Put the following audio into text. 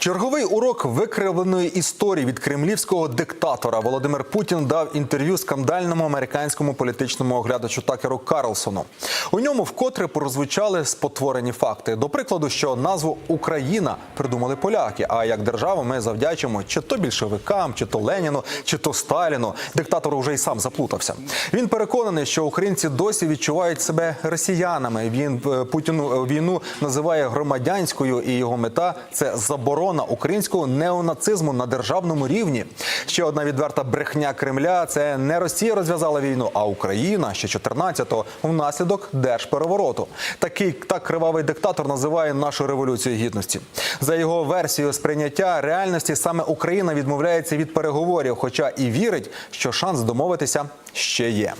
Черговий урок викривленої історії від кремлівського диктатора Володимир Путін дав інтерв'ю скандальному американському політичному оглядачу Такеру Карлсону. У ньому вкотре прозвучали спотворені факти. До прикладу, що назву Україна придумали поляки. А як державу ми завдячимо чи то більшовикам, чи то Леніну, чи то Сталіну. Диктатор уже й сам заплутався. Він переконаний, що українці досі відчувають себе росіянами. Він е, Путіну війну називає громадянською, і його мета це заборона українського неонацизму на державному рівні. Ще одна відверта брехня Кремля: це не Росія розв'язала війну, а Україна ще 14-го внаслідок держперевороту. Такий так кривавий диктатор називає нашу революцію гідності. За його версією сприйняття реальності саме Україна відмовляється від переговорів, хоча і вірить, що шанс домовитися ще є.